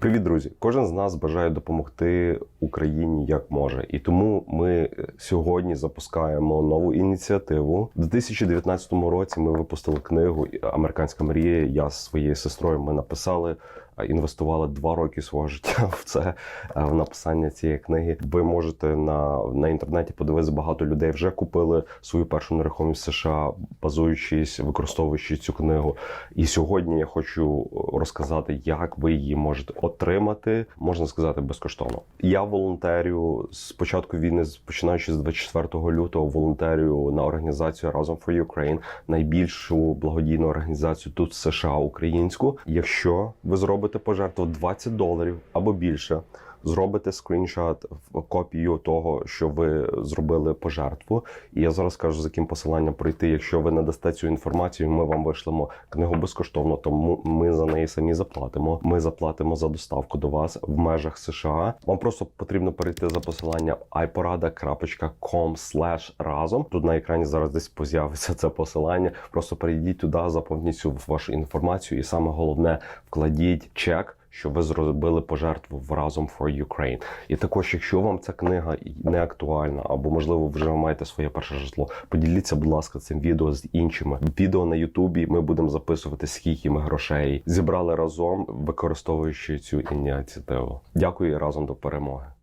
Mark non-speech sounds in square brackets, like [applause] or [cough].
Привіт, друзі! Кожен з нас бажає допомогти Україні як може, і тому ми е, сьогодні запускаємо нову ініціативу. У 2019 році ми випустили книгу Американська мрія. Я з своєю сестрою ми написали. Е, Інвестували два роки свого [laughs] життя в це е, в написання цієї книги. Ви можете на, на інтернеті подивитися, багато людей вже купили свою першу нерухомість США, базуючись, використовуючи цю книгу. І сьогодні я хочу розказати, як ви її можете отримати, можна сказати, безкоштовно. Я волонтерю з початку війни, починаючи з 24 лютого, волонтерю на організацію Разом for Ukraine, найбільшу благодійну організацію тут в США українську. Якщо ви зробите пожертву 20 доларів або більше. Зробите скріншот копію того, що ви зробили пожертву. І я зараз кажу, за яким посиланням пройти. Якщо ви надасте цю інформацію, ми вам вишлемо книгу безкоштовно, тому ми за неї самі заплатимо. Ми заплатимо за доставку до вас в межах США. Вам просто потрібно перейти за посиланням iporada.com разом. Тут на екрані зараз десь з'явиться це посилання. Просто перейдіть туди, заповніть цю вашу інформацію, і саме головне вкладіть чек. Що ви зробили пожертву в разом for Ukraine. І також, якщо вам ця книга не актуальна, або можливо вже маєте своє перше житло, поділіться, будь ласка, цим відео з іншими. Відео на Ютубі ми будемо записувати, скільки ми грошей зібрали разом, використовуючи цю ініціативу. Дякую і разом до перемоги.